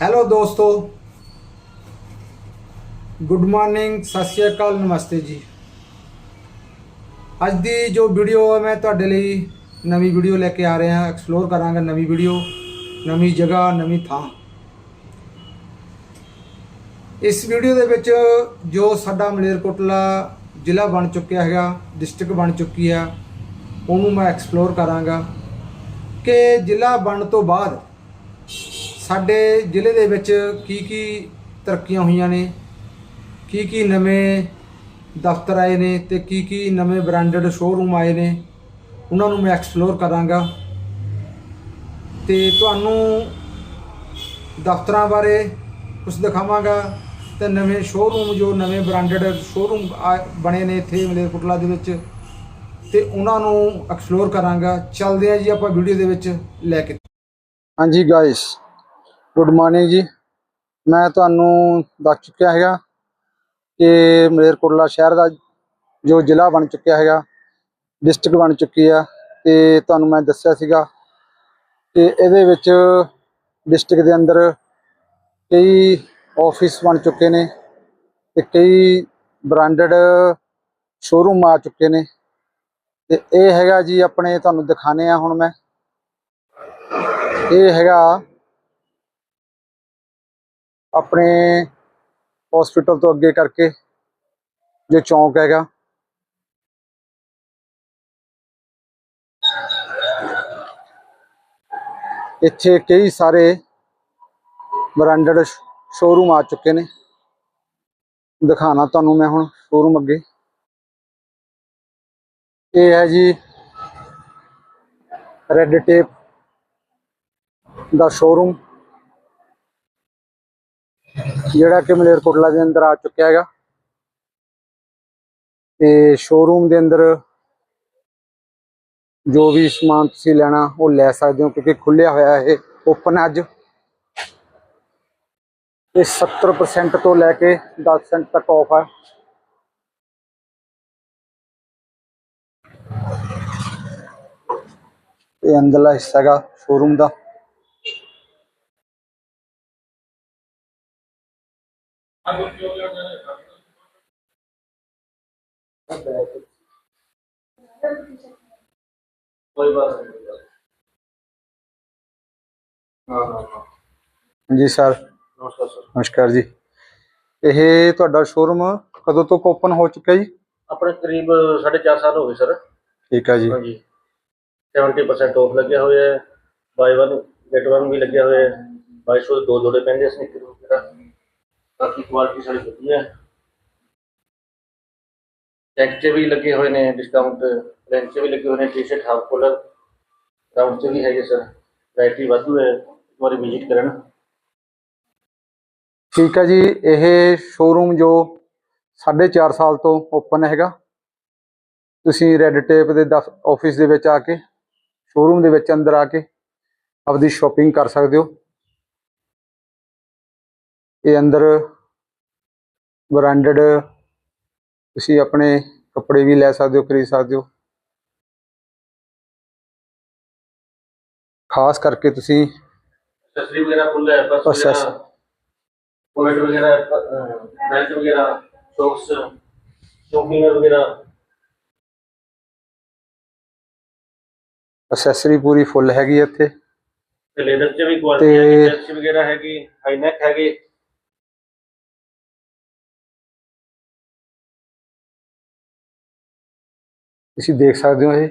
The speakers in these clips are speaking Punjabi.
ਹੈਲੋ ਦੋਸਤੋ। ਗੁੱਡ ਮਾਰਨਿੰਗ ਸਤਿ ਸ਼੍ਰੀ ਅਕਾਲ, ਨਮਸਤੇ ਜੀ। ਅੱਜ ਦੀ ਜੋ ਵੀਡੀਓ ਹੈ ਮੈਂ ਤੁਹਾਡੇ ਲਈ ਨਵੀਂ ਵੀਡੀਓ ਲੈ ਕੇ ਆ ਰਿਹਾ ਹਾਂ। ਐਕਸਪਲੋਰ ਕਰਾਂਗਾ ਨਵੀਂ ਵੀਡੀਓ ਨਵੀਂ ਜਗ੍ਹਾ, ਨਵੀਂ ਥਾਂ। ਇਸ ਵੀਡੀਓ ਦੇ ਵਿੱਚ ਜੋ ਸਾਡਾ ਮਲੇਰਕੋਟਲਾ ਜ਼ਿਲ੍ਹਾ ਬਣ ਚੁੱਕਿਆ ਹੈਗਾ ਡਿਸਟ੍ਰਿਕਟ ਬਣ ਚੁੱਕੀ ਆ, ਉਹਨੂੰ ਮੈਂ ਐਕਸਪਲੋਰ ਕਰਾਂਗਾ ਕਿ ਜ਼ਿਲ੍ਹਾ ਬਣਨ ਤੋਂ ਬਾਅਦ ਸਾਡੇ ਜ਼ਿਲ੍ਹੇ ਦੇ ਵਿੱਚ ਕੀ ਕੀ ਤਰੱਕੀਆਂ ਹੋਈਆਂ ਨੇ? ਕੀ ਕੀ ਨਵੇਂ ਦਫ਼ਤਰ ਆਏ ਨੇ ਤੇ ਕੀ ਕੀ ਨਵੇਂ ਬ੍ਰਾਂਡਡ ਸ਼ੋਰੂਮ ਆਏ ਨੇ? ਉਹਨਾਂ ਨੂੰ ਮੈਂ ਐਕਸਪਲੋਰ ਕਰਾਂਗਾ। ਤੇ ਤੁਹਾਨੂੰ ਦਫ਼ਤਰਾਂ ਬਾਰੇ ਕੁਝ ਦਿਖਾਵਾਂਗਾ ਤੇ ਨਵੇਂ ਸ਼ੋਰੂਮ ਜੋ ਨਵੇਂ ਬ੍ਰਾਂਡਡ ਸ਼ੋਰੂਮ ਬਣੇ ਨੇ ਇੱਥੇ ਮਲੇਰਕੋਟਲਾ ਦੇ ਵਿੱਚ, ਤੇ ਉਹਨਾਂ ਨੂੰ ਐਕਸਪਲੋਰ ਕਰਾਂਗਾ। ਚੱਲਦੇ ਆ ਜੀ ਆਪਾਂ ਵੀਡੀਓ ਦੇ ਵਿੱਚ ਲੈ ਕੇ। ਹਾਂਜੀ ਗਾਇਸ ਗੁੱਡ ਮਾਰਨਿੰਗ ਜੀ। ਮੈਂ ਤੁਹਾਨੂੰ ਦੱਸ ਚੁੱਕਿਆ ਹੈਗਾ ਕਿ ਮਲੇਰਕੋਟਲਾ ਸ਼ਹਿਰ ਦਾ ਜੋ ਜ਼ਿਲ੍ਹਾ ਬਣ ਚੁੱਕਿਆ ਹੈਗਾ ਡਿਸਟ੍ਰਿਕਟ ਬਣ ਚੁੱਕੀ ਆ ਤੇ ਤੁਹਾਨੂੰ ਮੈਂ ਦੱਸਿਆ ਸੀਗਾ ਕਿ ਇਹਦੇ ਵਿੱਚ ਡਿਸਟ੍ਰਿਕਟ ਦੇ ਅੰਦਰ ਕਈ ਆਫਿਸ ਬਣ ਚੁੱਕੇ ਨੇ ਤੇ ਕਈ ਬ੍ਰਾਂਡਡ ਸ਼ੋਰੂਮ ਆ ਚੁੱਕੇ ਨੇ ਤੇ ਇਹ ਹੈਗਾ ਜੀ ਆਪਣੇ ਤੁਹਾਨੂੰ ਦਿਖਾਣੇ ਆ ਹੁਣ ਮੈਂ। ਇਹ ਹੈਗਾ ਆਪਣੇ ਹਸਪੀਟਲ ਤੋਂ ਅੱਗੇ ਕਰਕੇ ਜੋ ਚੌਂਕ ਹੈਗਾ। ਇੱਥੇ ਕਈ ਸਾਰੇ ਬ੍ਰਾਂਡਡ ਸ਼ੋਰੂਮ ਆ ਚੁੱਕੇ ਨੇ। ਦਿਖਾਣਾ ਤੁਹਾਨੂੰ ਮੈਂ ਹੁਣ ਸ਼ੋਰੂਮ ਅੱਗੇ। ਇਹ ਹੈ ਜੀ ਰੈੱਡ ਟੇਪ ਦਾ ਸ਼ੋਰੂਮ ਜਿਹੜਾ ਕਿ ਮਲੇਰਕੋਟਲਾ ਦੇ ਅੰਦਰ ਆ ਚੁੱਕਿਆ ਹੈਗਾ। ਤੇ ਸ਼ੋਰੂਮ ਦੇ ਅੰਦਰ ਜੋ ਵੀ ਸਮਾਨ ਤੁਸੀਂ ਲੈਣਾ, ਉਹ ਲੈ ਸਕਦੇ ਹੋ ਕਿਉਂਕਿ ਖੁੱਲਿਆ ਹੋਇਆ ਇਹ ਓਪਨ ਅੱਜ। ਇਹ 70% ਤੋਂ ਲੈ ਕੇ 10% ਤੱਕ ਆਫ ਹੈ। ਇਹ ਅੰਦਰਲਾ ਹਿੱਸਾ ਹੈਗਾ ਸ਼ੋਰੂਮ ਦਾ। ਜੀ ਸਰ। ਨਮਸਕਾਰ ਜੀ। ਇਹ ਤੁਹਾਡਾ ਸ਼ੋਰੂਮ ਕਦੋਂ ਤੋਂ ਓਪਨ ਹੋ ਚੁੱਕਿਆ ਜੀ? ਆਪਣੇ ਕਰੀਬ 4.5 ਸਾਲ ਹੋ ਗਏ ਸਰ। ਠੀਕ ਆ ਜੀ। ਹਾਂਜੀ। 70% ਆਫ ਲੱਗਿਆ ਹੋਇਆ ਹੈ। ਬਾਈ ਵਨ ਗੈਟ ਵਨ ਵੀ ਲੱਗਿਆ ਹੋਇਆ ਹੈ। ਬਾਈ ਸ਼ੋਜ਼ ਦੋ ਜੋੜੇ ਪੈਂਦੇ ਇਸ ਕਿਰੋ ਜਿਹੜਾ ਬਾਕੀ ਕੁਆਲਿਟੀ ਸਾਡੀ ਵਧੀਆ ਹੈ। ਚੈੱਕ 'ਚ ਵੀ ਲੱਗੇ ਹੋਏ ਨੇ ਡਿਸਕਾਊਂਟ ਰੈਂਚ 'ਚ ਵੀ ਲੱਗੇ ਹੋਏ ਨੇ ਟੀ-ਸ਼ਰਟ ਹਾਫ ਕੋਲਰ ਰਾਊਂਡ 'ਚ ਵੀ ਹੈਗੇ ਸਰ ਵੈਰਾਈਟੀ ਵਾਧੂ ਹੈ। ਇੱਕ ਵਾਰੀ ਵਿਜ਼ਿਟ ਕਰਨ। ਠੀਕ ਹੈ ਜੀ, ਇਹ ਸ਼ੋਰੂਮ ਜੋ 4.5 ਸਾਲ ਤੋਂ ਓਪਨ ਹੈਗਾ। ਤੁਸੀਂ ਰੈੱਡ ਟੇਪ ਦੇ ਆਫਿਸ ਦੇ ਵਿੱਚ ਆ ਕੇ ਸ਼ੋਰੂਮ ਦੇ ਵਿੱਚ ਅੰਦਰ ਆ ਕੇ ਆਪਦੀ ਸ਼ਾਪਿੰਗ ਕਰ ਸਕਦੇ ਹੋ। ਇਹ ਅੰਦਰ ਬ੍ਰਾਂਡਡ ਤੁਸੀਂ ਆਪਣੇ ਕੱਪੜੇ ਵੀ ਲੈ ਸਕਦੇ ਹੋ ਖਰੀਦ ਸਕਦੇ ਹੋ। ਖਾਸ ਕਰਕੇ ਤੁਸੀਂ ਐਕਸੈਸਰੀ ਵਗੈਰਾ ਫੁੱਲ ਹੈ ਬਸ Access- ਵਗੈਰਾ ਪੋਇਟ ਵਗੈਰਾ ਬੈਲਟ ਵਗੈਰਾ ਸੌਕਸ ਸ਼ੋਪਿੰਗ ਵਗੈਰਾ। ਅਸੈਸਰੀ ਪੂਰੀ ਫੁੱਲ ਹੈਗੀ ਹੈ ਇੱਥੇ। ਤੇ ਲੈਦਰ 'ਚ ਵੀ ਕੁਆਲਿਟੀ ਹੈਗੀ ਚੈਕਸ ਵਗੈਰਾ ਹੈਗੀ ਹਾਈ ਨੈਕ ਹੈਗੇ। ਤੁਸੀਂ ਦੇਖ ਸਕਦੇ ਹੋ ਇਹ।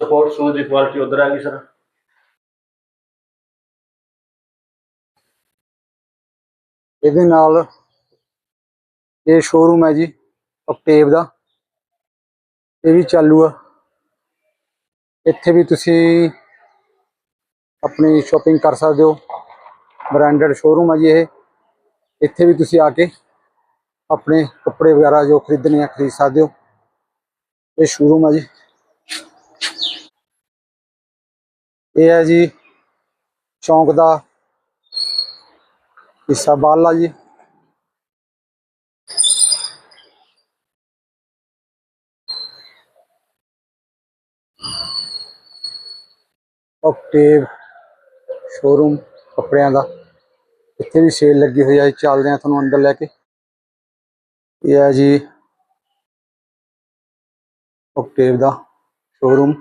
ਸਪੋਰਟ ਸ਼ੂਜ਼ ਦੀ ਕੁਆਲਿਟੀ ਉਧਰ ਆ ਗਈ ਸਰ ਇਹਦੇ ਨਾਲ ਇਹ ਸ਼ੋਰੂਮ ਹੈ ਜੀ ਅਕਟੇਵ ਦਾ। ਇਹ ਵੀ ਚਾਲੂ ਆ। ਇੱਥੇ ਵੀ ਤੁਸੀਂ ਆਪਣੀ ਸ਼ਾਪਿੰਗ ਕਰ ਸਕਦੇ ਹੋ। ਬ੍ਰਾਂਡਡ ਸ਼ੋਰੂਮ ਹੈ ਜੀ ਇਹ। ਇੱਥੇ ਵੀ ਤੁਸੀਂ ਆ ਕੇ ਆਪਣੇ ਕੱਪੜੇ ਵਗੈਰਾ ਜੋ ਖਰੀਦਣੇ ਆ, ਖਰੀਦ ਸਕਦੇ ਹੋ। ਇਹ ਸ਼ੋਰੂਮ ਹੈ ਜੀ। ਇਹ ਹੈ ਜੀ ਚੌਂਕ ਦਾ ਹਿੱਸਾ ਬਾਹਰਲਾ ਜੀ। ਓਕਟੇਵ ਸ਼ੋਰੂਮ ਕੱਪੜਿਆਂ ਦਾ। ਇੱਥੇ ਵੀ ਸੇਲ ਲੱਗੀ ਹੋਈ ਹੈ ਚੱਲਦੇ ਆ ਤੁਹਾਨੂੰ ਅੰਦਰ ਲੈ ਕੇ। ਇਹ ਹੈ ਜੀ ਓਕਟੇਵ ਦਾ ਸ਼ੋਰੂਮ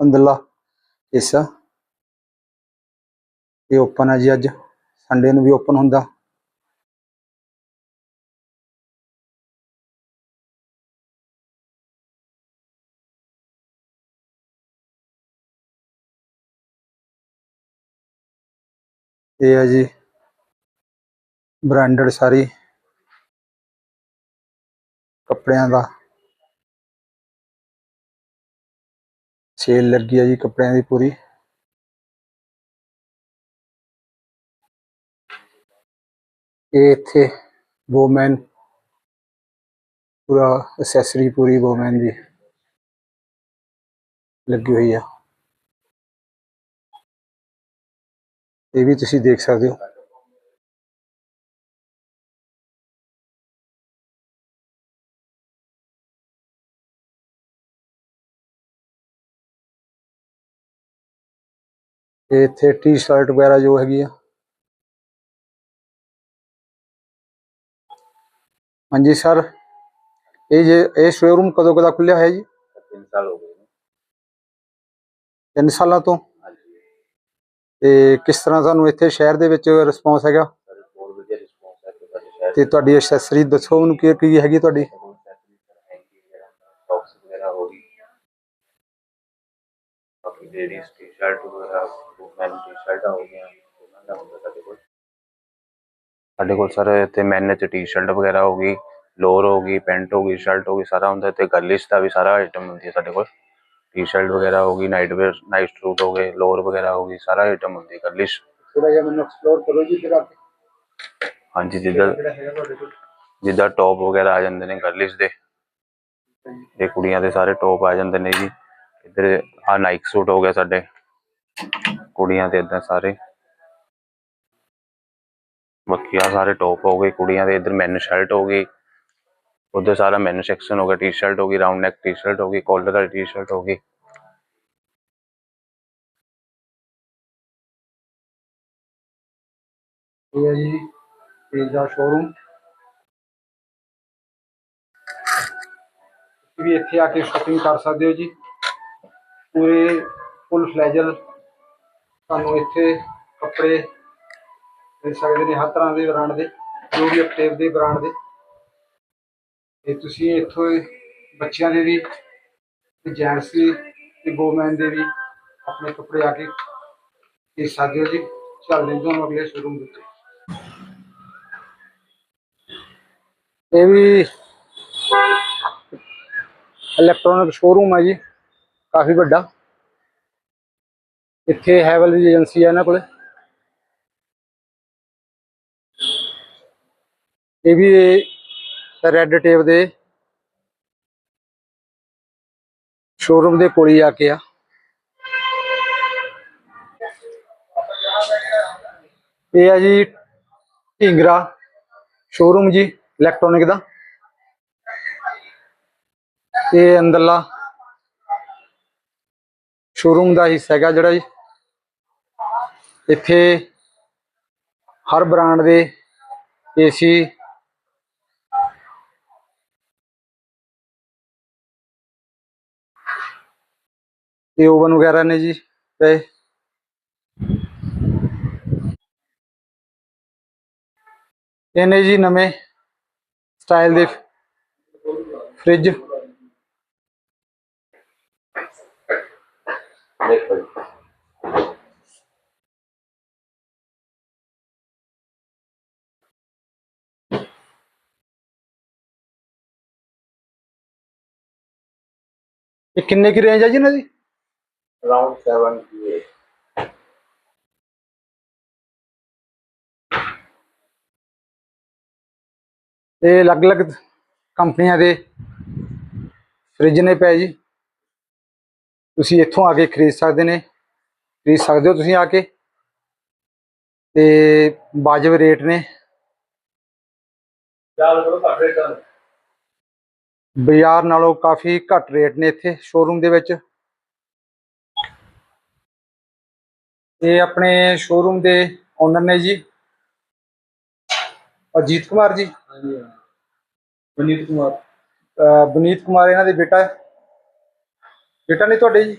ਅੰਦਰਲਾ ਹਿੱਸਾ ਇਹ ਓਪਨ ਹੈ ਜੀ ਅੱਜ। ਸੰਡੇ ਨੂੰ ਵੀ ਓਪਨ ਹੁੰਦਾ। ਇਹ ਹੈ ਜੀ ਬ੍ਰਾਂਡਡ ਸਾਰੀ। ਕੱਪੜਿਆਂ ਦਾ। ਸੇਲ ਲੱਗੀ ਹੈ ਜੀ ਕੱਪੜਿਆਂ ਦੀ ਪੂਰੀ। ਇਹ ਇੱਥੇ ਵੋਮੈਨ ਪੂਰਾ ਐਕਸੈਸਰੀ ਪੂਰੀ ਵੋਮੈਨ ਦੀ ਲੱਗੀ ਹੋਈ ਆ। ਇਹ ਵੀ ਤੁਸੀਂ ਦੇਖ ਸਕਦੇ ਹੋ। ਤੇ ਇੱਥੇ ਟੀ-ਸ਼ਰਟ ਵਗੈਰਾ ਜੋ ਹੈਗੀ ਆ। ਹਾਂਜੀ ਸਰ ਇਹ ਜੇ ਇਹ ਸ਼ੋਰੂਮ ਕਦੋਂ ਕਦਾ ਖੁੱਲਿਆ ਹੈ ਜੀ? ਤਿੰਨ ਸਾਲ ਹੋ ਗਏ ਨੇ। 3 ਸਾਲਾਂ ਤੋਂ? ਤੇ ਕਿਸ ਤਰ੍ਹਾਂ ਤੁਹਾਨੂੰ ਇੱਥੇ ਸ਼ਹਿਰ ਦੇ ਵਿੱਚ ਰਿਸਪੌਂਸ ਹੈਗਾ? ਤੇ ਤੁਹਾਡੀ ਐਕਸੈਸਰੀ ਦੱਸੋ ਮੈਨੂੰ ਕੀ ਕੀ ਹੈਗੀ ਤੁਹਾਡੀ? ਬਾਕੀ ਲੇਡੀਜ਼ ਟੀ-ਸ਼ਰਟ ਵਗੈਰਾ ਮੈਨ ਟੀ-ਸ਼ਰਟਾਂ ਹੋ ਗਈਆਂ ਉਹਨਾਂ ਦਾ ਹੁੰਦਾ ਸਾਡੇ ਕੋਲ। ਸਾਡੇ ਕੋਲ ਸਰ ਇੱਥੇ ਮੈਨ ਚ ਟੀ-ਸ਼ਰਟ ਵਗੈਰਾ ਹੋ ਗਈ ਲੋਅਰ ਹੋ ਗਈ ਪੈਂਟ ਹੋ ਗਈ ਸ਼ਰਟ ਹੋ ਗਈ ਸਾਰਾ ਹੁੰਦਾ ਤੇ ਗਰਲਿਸ਼ ਦਾ ਵੀ ਸਾਰਾ ਆਈਟਮ ਹੁੰਦੀ ਹੈ ਸਾਡੇ ਕੋਲ। ਟੀ-ਸ਼ਰਟ ਵਗੈਰਾ ਹੋ ਗਈ ਨਾਈਟ ਵੇਅਰ ਨਾਈਟ ਸੂਟ ਹੋ ਗਏ ਲੋਅਰ ਵਗੈਰਾ ਹੋ ਗਈ ਸਾਰਾ ਆਈਟਮ ਹੁੰਦੀ ਹੈ ਗਰਲਿਸ਼ ਥੋੜਾ ਜਿਹਾ ਮੈਨੂੰ ਐਕਸਪਲੋਰ ਕਰੋ ਜੀ ਫਿਰ ਆਪੇ ਹਾਂਜੀ ਜਿੱਦਾਂ ਜਿੱਦਾਂ ਟੌਪ ਵਗੈਰਾ ਆ ਜਾਂਦੇ ਨੇ ਗਰਲਿਸ਼ ਦੇ। ਇਹ ਕੁੜੀਆਂ ਦੇ ਸਾਰੇ ਟੌਪ ਆ ਜਾਂਦੇ ਨੇ ਜੀ। ਇੱਧਰ ਆ ਨਾਈਕ ਸੂਟ ਹੋ ਗਿਆ ਸਾਡੇ। ਕੁੜੀਆਂ ਦੇ ਇਦਾਂ ਸਾਰੇ। ਬਾਕੀ ਆ ਸਾਰੇ ਟੌਪ ਹੋ ਗਏ ਕੁੜੀਆਂ ਦੇ। ਇੱਧਰ ਮੈਨ ਸ਼ਰਟ ਹੋ ਗਈ। ਉਧਰ ਸਾਰਾ ਮੈਨ ਸੈਕਸ਼ਨ ਹੋ ਗਿਆ। ਟੀ-ਸ਼ਰਟ ਹੋ ਗਈ ਰਾਉਂਡ ਨੈਕ ਟੀ-ਸ਼ਰਟ ਹੋ ਗਈ ਕਾਲਰ ਵਾਲੀ ਟੀ-ਸ਼ਰਟ ਹੋ ਗਈ। ਇਹ ਹੈ ਜੀ ਤੇਲ ਸ਼ੋਰੂਮ ਤੁਸੀਂ ਵੀ ਇੱਥੇ ਆ ਕੇ ਸ਼ਾਪਿੰਗ ਕਰ ਸਕਦੇ ਹੋ ਜੀ। ਪੂਰੇ ਫੁੱਲ ਫਲੈਜਲ ਤੁਹਾਨੂੰ ਇੱਥੇ ਕੱਪੜੇ ਮਿਲ ਸਕਦੇ ਨੇ, ਹਰ ਤਰ੍ਹਾਂ ਦੇ ਬ੍ਰਾਂਡ ਦੇ, ਜੋ ਵੀ ਅਕਟੇਵ ਦੇ ਬ੍ਰਾਂਡ ਦੇ। ਤੇ ਤੁਸੀਂ ਇੱਥੋਂ ਬੱਚਿਆਂ ਦੇ ਵੀ, ਤੇ ਜੈਂਟਸ ਦੇ, ਤੇ ਵੋਮੈਨ ਦੇ ਵੀ ਆਪਣੇ ਕੱਪੜੇ ਆ ਕੇ ਦੇਖ ਸਕਦੇ ਹੋ ਜੀ। ਚੱਲਦੇ ਹਾਂ ਤੁਹਾਨੂੰ ਅਗਲੇ ਸ਼ੋਰੂਮ ਦੇ ਉੱਤੇ। ਇਹ ਵੀ ਇਲੈਕਟ੍ਰੋਨਿਕ ਸ਼ੋਰੂਮ ਹੈ ਜੀ, ਕਾਫੀ ਵੱਡਾ। ਇੱਥੇ ਹੈਵਲ ਦੀ ਏਜੰਸੀ ਆ ਇਹਨਾਂ ਕੋਲੇ। ਇਹ ਵੀ ਰੈੱਡ ਟੇਪ ਦੇ ਸ਼ੋਰੂਮ ਦੇ ਕੋਲ ਹੀ ਆ ਕੇ ਆ। ਇਹ ਆ ਜੀ ਢਿੰਗਰਾ ਸ਼ੋਰੂਮ ਜੀ ਇਲੈਕਟ੍ਰੋਨਿਕ ਦਾ। ਇਹ ਅੰਦਰਲਾ ਸ਼ੋਰੂਮ ਦਾ ਹਿੱਸਾ ਹੈਗਾ ਜਿਹੜਾ ਜੀ। ਇੱਥੇ ਹਰ ਬ੍ਰਾਂਡ ਦੇ ਏਸੀ ਤੇ ਓਵਨ ਵਗੈਰਾ ਨੇ ਜੀ ਪਏ ਇਹ ਜੀ ਨਵੇਂ ਸਟਾਈਲ ਦੇ ਫ੍ਰਿਜ। ਦੇਖੋ ਇਹ ਕਿੰਨੇ ਕੀ ਰੇਂਜ ਹੈ ਜੀ ਇਹਨਾਂ ਦੀ? ਅਰਾਊਂਡ 78 ਇਹ ਅਲੱਗ-ਅਲੱਗ ਕੰਪਨੀਆਂ ਦੇ ਫ੍ਰਿਜ ਨੇ ਪਏ ਜੀ। ਤੁਸੀਂ ਇੱਥੋਂ ਆ ਕੇ ਖਰੀਦ ਸਕਦੇ ਨੇ। ਖਰੀਦ ਸਕਦੇ ਹੋ ਤੁਸੀਂ ਆ ਕੇ। ਤੇ ਵਾਜਬ ਰੇਟ ਨੇ। ਚੱਲ ਕਰੋ ਘੱਟ ਰੇਟ ਦਾ ਬਾਜ਼ਾਰ ਨਾਲੋਂ ਕਾਫੀ ਘੱਟ ਰੇਟ ਨੇ ਇੱਥੇ ਸ਼ੋਰੂਮ ਦੇ ਵਿੱਚ। ਇਹ ਆਪਣੇ ਸ਼ੋਰੂਮ ਦੇ ਓਨਰ ਨੇ ਜੀ ਅਜੀਤ ਕੁਮਾਰ ਜੀ। ਹਾਂਜੀ ਬਨੀਤ ਕੁਮਾਰ। ਬਨੀਤ ਕੁਮਾਰ ਇਹਨਾਂ ਦੇ ਬੇਟਾ ਹੈ। ਬੇਟਾ ਨਹੀਂ ਤੁਹਾਡੇ ਜੀ?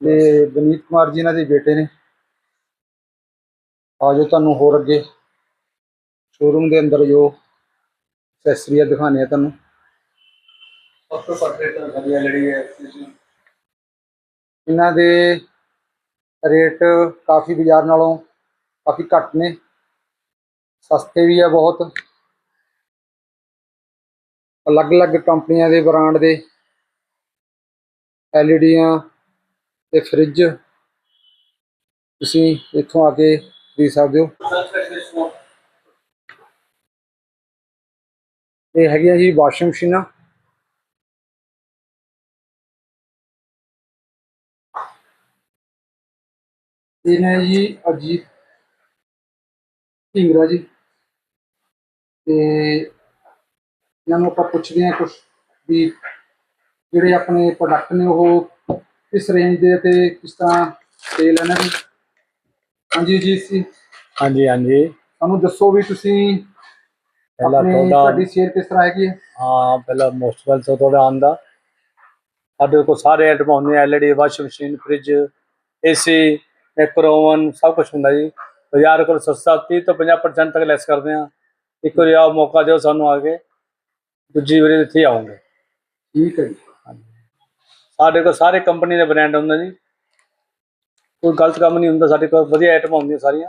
ਤੇ ਬਨੀਤ ਕੁਮਾਰ ਜੀ ਇਹਨਾਂ ਦੇ ਬੇਟੇ ਨੇ। ਆਜੋ ਤੁਹਾਨੂੰ ਹੋਰ ਅੱਗੇ। ਸ਼ੋਰੂਮ ਦੇ ਅੰਦਰ ਜੋ ਐਕਸੈਸਰੀਆਂ ਦਿਖਾਣੇ ਆ ਤੁਹਾਨੂੰ। ਸਭ ਤੋਂ ਪੱਕੇ ਤਾਂ ਹੈ ਇਹਨਾਂ ਦੇ ਰੇਟ ਕਾਫੀ ਬਾਜ਼ਾਰ ਨਾਲੋਂ ਕਾਫੀ ਘੱਟ ਨੇ। ਸਸਤੇ ਵੀ ਆ ਬਹੁਤ। ਅਲੱਗ-ਅਲੱਗ ਕੰਪਨੀਆਂ ਦੇ ਬ੍ਰਾਂਡ ਦੇ ਐਲਈਡੀਆਂ ਤੇ ਫ੍ਰਿਜ ਤੁਸੀਂ ਇੱਥੋਂ ਆ ਕੇ ਖਰੀਦ ਸਕਦੇ ਹੋ। ਇਹ ਹੈਗੀਆਂ ਜੀ ਵਾਸ਼ਿੰਗ ਮਸ਼ੀਨਾਂ। ਇਹ ਨੇ ਜੀ ਅਜੀਤ ਢਿੰਗਰਾ ਜੀ। ਤੇ ਇਹਨਾਂ ਨੂੰ ਆਪਾਂ ਪੁੱਛਦੇ ਹਾਂ ਕੁਝ ਵੀ ਜਿਹੜੇ ਆਪਣੇ ਪ੍ਰੋਡਕਟ ਨੇ ਉਹ ਕਿਸ ਰੇਂਜ ਦੇ ਤੇ ਕਿਸ ਤਰ੍ਹਾਂ ਸੇਲ ਇਹਨਾਂ ਦੀ ਹਾਂਜੀ ਜੀ। ਸੀ ਹਾਂਜੀ ਹਾਂਜੀ। ਸਾਨੂੰ ਦੱਸੋ ਵੀ ਤੁਸੀਂ ਪਹਿਲਾਂ ਤੁਹਾਡਾ ਤੁਹਾਡੀ ਸੇਲ ਕਿਸ ਤਰ੍ਹਾਂ ਹੈਗੀ ਹੈ? ਹਾਂ ਪਹਿਲਾਂ ਮੋਸਟ ਵੈਲ ਤੋਂ ਤੁਹਾਡਾ ਆਂਦਾ ਸਾਡੇ ਕੋਲ ਸਾਰੇ ਆਈਟਮ ਹੁੰਦੇ LED washing machine fridge AC oven ਸਭ ਕੁਝ ਹੁੰਦਾ ਜੀ। ਬਾਜ਼ਾਰ ਕੋਲ ਸਸਤਾ 30 ਤੋਂ 50% ਤੱਕ ਲੈਸ ਕਰਦੇ ਆ ਇੱਕ ਵਾਰੀ ਆਓ ਮੌਕਾ ਦਿਓ ਸਾਨੂੰ ਆ ਕੇ। ਦੂਜੀ ਵਾਰੀ ਇੱਥੇ ਆਉਂਗੇ। ਠੀਕ ਹੈ ਜੀ। ਸਾਡੇ ਕੋਲ ਸਾਰੇ ਕੰਪਨੀ ਦੇ ਬ੍ਰਾਂਡ ਹੁੰਦੇ ਜੀ। ਕੋਈ ਗਲਤ ਕੰਮ ਨਹੀਂ ਹੁੰਦਾ ਸਾਡੇ ਕੋਲ ਵਧੀਆ ਆਈਟਮ ਹੁੰਦੀਆਂ ਸਾਰੀਆਂ।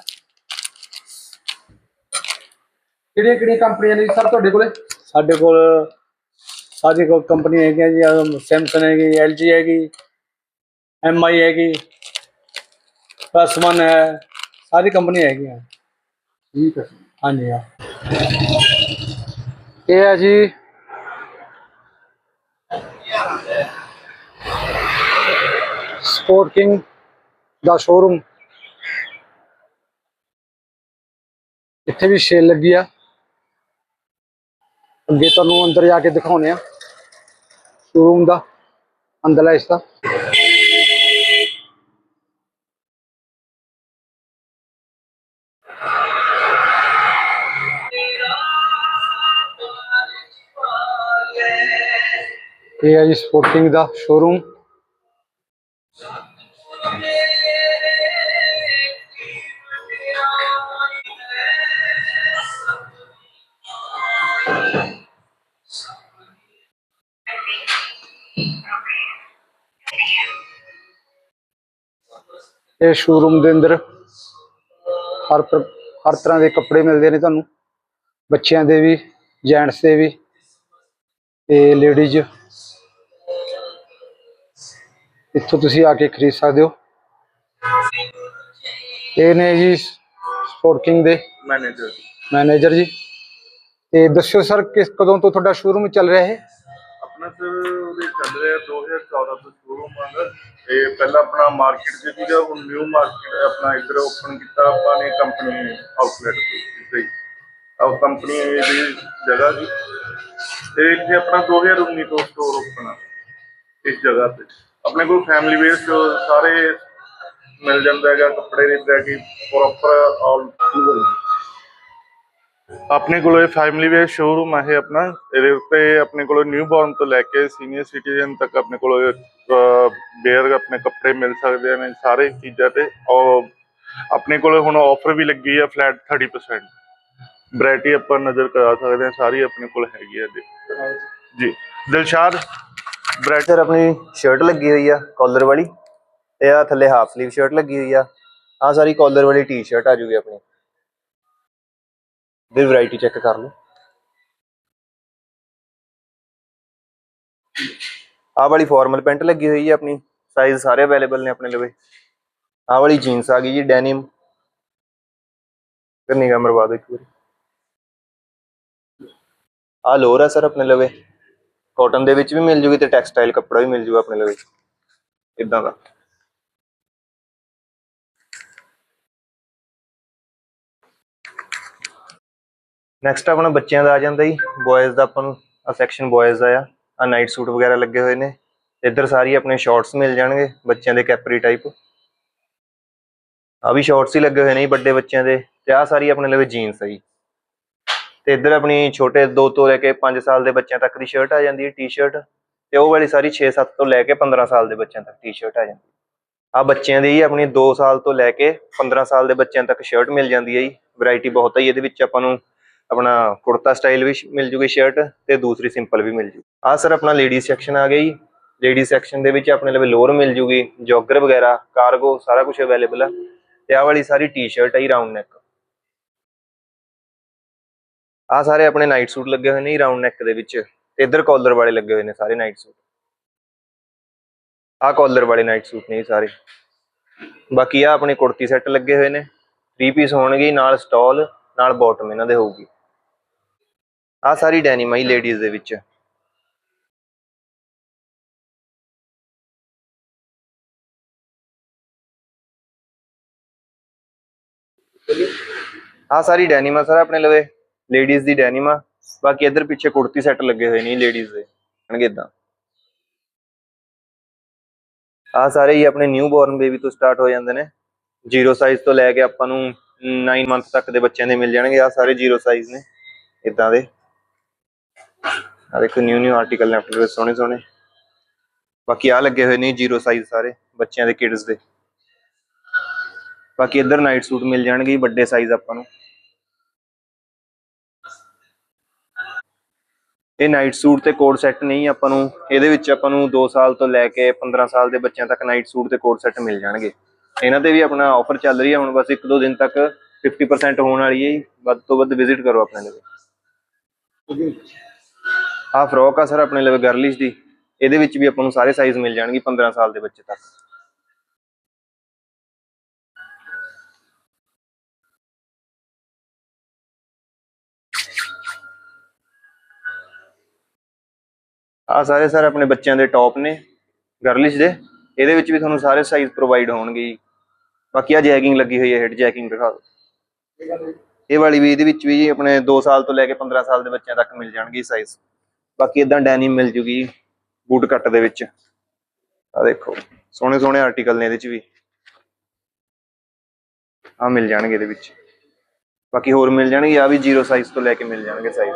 ਕਿਹੜੀਆਂ ਕਿਹੜੀਆਂ ਕੰਪਨੀਆਂ ਨੇ ਸਰ ਤੁਹਾਡੇ ਕੋਲੇ? ਸਾਡੇ ਕੋਲ ਸਾਡੀ ਕੋਲ ਕੰਪਨੀ ਹੈਗੀਆਂ ਜੀ। ਸੈਮਸੰਗ ਹੈਗੀ LG ਹੈਗੀ MI ਹੈਗੀ। ਪਲੱਸ ਵਨ ਹੈ। ਸਾਰੀ ਕੰਪਨੀ ਹੈਗੀਆਂ। ਠੀਕ ਹੈ ਹਾਂਜੀ ਹਾਂ। ਇਹ ਹੈ ਜੀ। ਸਪੋਰਟ ਕਿੰਗ ਦਾ ਸ਼ੋਰੂਮ ਇੱਥੇ ਵੀ ਸੇਲ ਲੱਗੀ ਆ। ਅੱਗੇ ਤੁਹਾਨੂੰ ਅੰਦਰ ਜਾ ਕੇ ਦਿਖਾਉਨੇ ਆ। ਸ਼ੋਰੂਮ ਦਾ ਅੰਦਰਲਾ ਹਿੱਸਾ ਇਹ ਹੈ ਜੀ ਸਪੋਰਟਿੰਗ ਦਾ ਸ਼ੋਰੂਮ ਇਹ ਸ਼ੋਰੂਮ ਦੇ ਅੰਦਰ ਹਰ ਹਰ ਤਰ੍ਹਾਂ ਦੇ ਕੱਪੜੇ ਮਿਲਦੇ ਨੇ ਤੁਹਾਨੂੰ। ਬੱਚਿਆਂ ਦੇ ਵੀ ਜੈਂਟਸ ਦੇ ਵੀ। ਤੇ ਲੇਡੀਜ਼ ਇੱਥੋਂ ਤੁਸੀਂ ਆ ਕੇ ਖਰੀਦ ਸਕਦੇ ਹੋ। ਇਹ ਨੇ ਜੀ ਸਪੋਰਟਿੰਗ ਦੇ ਮੈਨੇਜਰ ਮੈਨੇਜਰ ਜੀ। ਤੇ ਦੱਸਿਓ ਸਰ ਕਿਸ ਕਦੋਂ ਤੋਂ ਤੁਹਾਡਾ ਸ਼ੋਰੂਮ ਚੱਲ ਰਿਹਾ ਹੈ ਆਪਣਾ ਸਰ ਉਹਦੇ ਚੱਲ ਰਿਹਾ 2014 ਤੋਂ ਸ਼ੋਰੂਮ ਆਂਦਾ ਇਹ ਪਹਿਲਾਂ ਆਪਣਾ ਮਾਰਕੀਟ ਚ ਸੀਗਾ ਹੁਣ ਨਿਊ ਮਾਰਕੀਟ ਆਪਣਾ ਇੱਧਰ ਓਪਨ ਕੀਤਾ ਆਪਾਂ ਨੇ ਕੰਪਨੀ ਆਊਟਲੈਟ ਤੇ ਹੀ। ਆਹ ਕੰਪਨੀ ਦੀ ਜਗ੍ਹਾ ਜੀ। ਤੇ ਇੱਥੇ ਆਪਣਾ 2019 ਤੋਂ ਸਟੋਰ ਓਪਨ ਆ ਇਸ ਜਗ੍ਹਾ ਤੇ। ਆਪਣੇ ਕੋਲ ਫੈਮਿਲੀ ਵੇਅਰ ਸਾਰੇ ਮਿਲ ਜਾਂਦਾ ਹੈਗਾ ਕੱਪੜੇ ਦੇ ਲੈ ਕੇ ਪ੍ਰੋਪਰ ਆਲ ਆਪਣੇ ਕੋਲ ਇਹ ਫੈਮਿਲੀ ਵੇਅਰ ਸ਼ੋਰੂਮ ਹੈ ਆਪਣਾ। ਇਹਦੇ ਉੱਤੇ ਆਪਣੇ ਕੋਲ ਨਿਊ ਬੌਰਨ ਤੋਂ ਲੈ ਕੇ ਸੀਨੀਅਰ ਸਿਟੀਜ਼ਨ ਤੱਕ ਆਪਣੇ ਕੋਲ ਵੇਅਰ ਆਪਣੇ ਕੱਪੜੇ ਮਿਲ ਸਕਦੇ ਨੇ ਸਾਰੇ ਚੀਜ਼ਾਂ ਤੇ। ਔਰ ਆਪਣੇ ਕੋਲ ਹੁਣ ਆਫਰ ਵੀ ਲੱਗੀ ਹੈ ਫਲੈਟ 30% ਵੈਰਾਈਟੀ ਆਪਾਂ ਨਜ਼ਰ ਕਰਾ ਸਕਦੇ ਹਾਂ ਸਾਰੀ ਆਪਣੇ ਕੋਲ ਹੈਗੀ ਹੈ। ਜੀ। ਦਿਲਸ਼ਾਦ ਬ੍ਰੈਡ ਸਰ ਆਪਣੀ ਸ਼ਰਟ ਲੱਗੀ ਹੋਈ ਆ ਕਾਲਰ ਵਾਲੀ। ਤੇ ਆ ਥੱਲੇ ਹਾਫ ਸਲੀਵ ਸ਼ਰਟ ਲੱਗੀ ਹੋਈ ਆ। ਆ ਸਾਰੀ ਕਾਲਰ ਵਾਲੀ ਟੀ-ਸ਼ਰਟ ਆ ਜੂਗੀ ਆਪਣੀ। ਦੇ ਵੈਰਾਈਟੀ ਚੈੱਕ ਕਰ ਲਓ। ਆ ਵਾਲੀ ਫਾਰਮਲ ਪੈਂਟ ਲੱਗੀ ਹੋਈ ਹੈ ਆਪਣੀ। ਸਾਈਜ਼ ਸਾਰੇ ਅਵੇਲੇਬਲ ਨੇ ਆਪਣੇ ਲਵੇ। ਆ ਵਾਲੀ ਜੀਨਸ ਆ ਗਈ ਜੀ ਡੈਨਿਮ ਕਰਨੀ ਗਾ ਮਰਵਾ ਇੱਕ ਵਾਰੀ। ਆ ਲੋਅਰ ਆ ਸਰ ਆਪਣੇ ਲਵੇ। ਕਾਟਨ ਦੇ ਵਿੱਚ ਵੀ ਮਿਲ ਜੂਗੀ ਤੇ ਟੈਕਸਟਾਈਲ ਕੱਪੜਾ ਵੀ ਮਿਲ ਜੂਗਾ ਆਪਣੇ ਲਵੇ ਇਦਾਂ ਦਾ। ਨੈਕਸਟ ਆਪਣਾ ਬੱਚਿਆਂ ਦਾ ਆ ਜਾਂਦਾ ਜੀ। ਬॉयਜ਼ ਦਾ ਆਪਾਂ ਨੂੰ ਆ ਸੈਕਸ਼ਨ ਬॉयਜ਼ ਦਾ ਆ। ਆ ਨਾਈਟ ਸੂਟ ਵਗੈਰਾ ਲੱਗੇ ਹੋਏ ਨੇ। ਇੱਧਰ ਸਾਰੀ ਆਪਣੇ ਸ਼ਾਰਟਸ ਮਿਲ ਜਾਣਗੇ ਬੱਚਿਆਂ ਦੇ ਕੈਪਰੀ ਟਾਈਪ ਆ ਵੀ ਸ਼ਾਰਟਸ ਹੀ ਲੱਗੇ ਹੋਏ ਨੇ ਜੀ ਵੱਡੇ ਬੱਚਿਆਂ ਦੇ। ਤੇ ਆ ਸਾਰੀ ਆਪਣੇ ਲਵੇ ਜੀਨਸ ਹੈ ਜੀ। ਤੇ ਇੱਧਰ ਆਪਣੀ ਛੋਟੇ 2 ਤੋਂ ਲੈ ਕੇ 5 ਸਾਲ ਦੇ ਬੱਚਿਆਂ ਤੱਕ ਦੀ ਸ਼ਰਟ ਆ ਜਾਂਦੀ ਹੈ ਟੀ-ਸ਼ਰਟ ਤੇ ਉਹ ਵਾਲੀ ਸਾਰੀ 6-7 ਤੋਂ ਲੈ ਕੇ 15 ਸਾਲ ਦੇ ਬੱਚਿਆਂ ਤੱਕ ਟੀ-ਸ਼ਰਟ ਆ ਜਾਂਦੀ ਆ ਬੱਚਿਆਂ ਦੀ ਆਪਣੀ 2 ਸਾਲ ਤੋਂ ਲੈ ਕੇ 15 ਸਾਲ ਦੇ ਬੱਚਿਆਂ ਤੱਕ ਸ਼ਰਟ ਮਿਲ ਜਾਂਦੀ ਹੈ ਜੀ। ਵੈਰਾਈਟੀ ਬਹੁਤ ਹੈ ਇਹਦੇ ਵਿੱਚ ਆਪਾਂ ਨੂੰ ਆਪਣਾ ਕੁੜਤਾ ਸਟਾਈਲ ਵੀ ਮਿਲ ਜੂਗੀ ਸ਼ਰਟ ਤੇ ਦੂਸਰੀ ਸਿੰਪਲ ਵੀ ਮਿਲ ਜੂ ਆ ਸਰ ਆਪਣਾ ਲੇਡੀਜ਼ ਸੈਕਸ਼ਨ ਆ ਗਿਆ ਜੀ। ਲੇਡੀਜ਼ ਸੈਕਸ਼ਨ ਦੇ ਵਿੱਚ ਆਪਣੇ ਲਵੇ ਲੋਅਰ ਮਿਲ ਜੂਗੀ, ਜੋਗਰ ਵਗੈਰਾ ਕਾਰਗੋ ਸਾਰਾ ਕੁਝ ਅਵੇਲੇਬਲ ਆ। ਤੇ ਆਹ ਵਾਲੀ ਸਾਰੀ ਟੀ-ਸ਼ਰਟ ਹੈ ਜੀ ਰਾਉਂਡ ਨੈਕ ਆ ਸਾਰੇ ਆਪਣੇ ਨਾਈਟ ਸੂਟ ਲੱਗੇ ਹੋਏ ਨੇ ਜੀ ਰਾਉਂਡ ਨੈਕ ਦੇ ਵਿੱਚ। ਤੇ ਇੱਧਰ ਕਾਲਰ ਵਾਲੇ ਲੱਗੇ ਹੋਏ ਨੇ ਸਾਰੇ ਨਾਈਟ ਸੂਟ ਆ ਕਾਲਰ ਵਾਲੇ ਨਾਈਟ ਸੂਟ ਨੇ ਸਾਰੇ। ਬਾਕੀ ਆ ਆਪਣੇ ਕੁੜਤੀ ਸੈੱਟ ਲੱਗੇ ਹੋਏ ਨੇ। 3 ਪੀਸ ਹੋਣਗੇ ਨਾਲ ਸਟਾਲ ਨਾਲ ਬਾਟਮ ਇਹਨਾਂ ਦੇ ਹੋਊਗੀ। ਆ ਸਾਰੀ ਡੈਨਿਮ ਆ ਲੇਡੀਜ਼ ਦੇ ਵਿੱਚ। ਆ ਸਾਰੀ ਡੈਨਿਮ ਆ ਸਰ ਆਪਣੇ ਲਵੇ। ਲੇਡੀਜ਼ ਦੀ ਡੈਨਿਮ ਆ। ਬਾਕੀ ਇੱਧਰ ਪਿੱਛੇ ਕੁੜਤੀ ਸੈੱਟ ਲੱਗੇ ਹੋਏ ਨੇ ਲੇਡੀਜ਼ ਦੇ। ਹਣਗੇ ਇਦਾਂ ਆ ਸਾਰੇ ਹੀ ਆਪਣੇ ਨਿਊ ਬੋਰਨ ਬੇਬੀ ਤੋਂ ਸਟਾਰਟ ਹੋ ਜਾਂਦੇ ਨੇ। ਜ਼ੀਰੋ ਸਾਈਜ਼ ਤੋਂ ਲੈ ਕੇ ਆਪਾਂ ਨੂੰ 9 ਮੰਥ ਤੱਕ ਦੇ ਬੱਚਿਆਂ ਦੇ ਮਿਲ ਜਾਣਗੇ। ਆ ਸਾਰੇ ਜ਼ੀਰੋ ਸਾਈਜ਼ ਨੇ। ਇਦਾਂ ਦੇ। ਆ ਦੇਖੋ ਨਿਊ ਨਿਊ ਆਰਟੀਕਲ ਨੇ ਆਪਣੇ ਸੋਹਣੇ ਸੋਹਣੇ। ਬਾਕੀ ਆ ਲੱਗੇ ਹੋਏ ਨੇ ਜ਼ੀਰੋ ਸਾਈਜ਼ ਸਾਰੇ ਬੱਚਿਆਂ ਦੇ ਕਿਡਸ ਦੇ। ਬਾਕੀ ਇੱਧਰ ਨਾਈਟ ਸੂਟ ਮਿਲ ਜਾਣਗੇ ਵੱਡੇ ਸਾਈਜ਼ ਆਪਾਂ ਨੂੰ। ਇਹ ਨਾਈਟ ਸੂਟ ਤੇ ਕੋਟ ਸੈੱਟ ਨਹੀਂ ਆਪਾਂ ਨੂੰ, ਇਹਦੇ ਵਿੱਚ ਆਪਾਂ ਨੂੰ 2 ਸਾਲ ਤੋਂ ਲੈ ਕੇ 15 ਸਾਲ ਦੇ ਬੱਚਿਆਂ ਤੱਕ ਨਾਈਟ ਸੂਟ ਤੇ ਕੋਟ ਸੈੱਟ ਮਿਲ ਜਾਣਗੇ। ਇਹਨਾਂ ਤੇ ਵੀ ਆਪਣਾ ਆਫਰ ਚੱਲ ਰਹੀ ਹੈ ਹੁਣ ਬਸ 1-2 ਦਿਨ ਤੱਕ 50% ਹੋਣ ਵਾਲੀ ਹੈ ਵੱਧ ਤੋਂ ਵੱਧ ਵਿਜ਼ਿਟ ਕਰੋ ਆਪਣੇ ਲਵੇ ਆਹ ਫਰੋਕ ਆ ਸਰ ਆਪਣੇ ਲਵੇ ਗਰਲਿਸ਼ ਦੀ, ਇਹਦੇ ਵਿੱਚ ਵੀ ਆਪਾਂ ਨੂੰ ਸਾਰੇ ਸਾਈਜ਼ ਮਿਲ ਜਾਣਗੇ 15 ਸਾਲ ਦੇ ਬੱਚੇ ਤੱਕ। ਆ ਸਾਰੇ ਸਰ ਆਪਣੇ ਬੱਚਿਆਂ ਦੇ ਟੌਪ ਨੇ ਗਰਲਿਸ਼ ਦੇ। ਇਹਦੇ ਵਿੱਚ ਵੀ ਤੁਹਾਨੂੰ ਸਾਰੇ ਸਾਈਜ਼ ਪ੍ਰੋਵਾਈਡ ਹੋਣਗੇ ਬਾਕੀ ਆ ਜੈਕਿੰਗ ਲੱਗੀ ਹੋਈ ਹੈ ਹੈਡ ਜੈਕਿੰਗ ਦਿਖਾ ਦਿਓ। ਇਹ ਵਾਲੀ ਵੀ ਇਹਦੇ ਵਿੱਚ ਵੀ ਆਪਣੇ 2 ਸਾਲ ਤੋਂ ਲੈ ਕੇ 15 ਸਾਲ ਦੇ ਬੱਚਿਆਂ ਤੱਕ ਮਿਲ ਜਾਣਗੇ ਸਾਈਜ਼ ਬਾਕੀ ਇਦਾਂ ਡੈਨਿਮ ਮਿਲ ਜੂਗੀ ਬੂਟ ਕੱਟ ਦੇ ਵਿੱਚ। ਆ ਦੇਖੋ, ਸੋਹਣੇ ਸੋਹਣੇ ਆਰਟੀਕਲ ਨੇ ਇਹਦੇ ਚ ਵੀ। ਆ ਮਿਲ ਜਾਣਗੇ ਇਹਦੇ ਵਿੱਚ। ਬਾਕੀ ਹੋਰ ਮਿਲ ਜਾਣਗੇ ਆ ਵੀ 0 ਸਾਈਜ਼ ਤੋਂ ਲੈ ਕੇ ਮਿਲ ਜਾਣਗੇ ਸਾਈਜ਼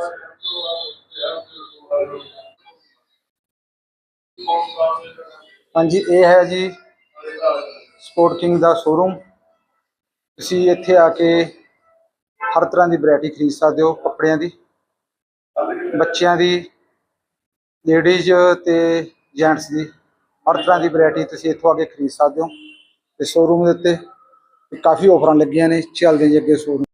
ਹਾਂਜੀ, ਇਹ ਹੈ ਜੀ ਸਪੋਰਟ ਕਿੰਗ ਦਾ ਸ਼ੋਰੂਮ ਤੁਸੀਂ ਇੱਥੇ ਆ ਕੇ ਹਰ ਤਰ੍ਹਾਂ ਦੀ ਵੈਰਾਈਟੀ ਖਰੀਦ ਸਕਦੇ ਹੋ, ਕੱਪੜਿਆਂ ਦੀ। ਬੱਚਿਆਂ ਦੀ ਲੇਡੀਜ਼ ਤੇ ਜੈਂਟਸ ਦੀ। ਹਰ ਤਰ੍ਹਾਂ ਦੀ ਵੈਰਾਈਟੀ ਤੁਸੀਂ ਇੱਥੋਂ ਆ ਕੇ ਖਰੀਦ ਸਕਦੇ ਹੋ। ਤੇ ਸ਼ੋਰੂਮ ਦੇ ਉੱਤੇ ਕਾਫੀ ਆਫਰਾਂ ਲੱਗੀਆਂ ਨੇ, ਚੱਲਦੇ ਜੀ ਅੱਗੇ ਸ਼ੋਰੂਮ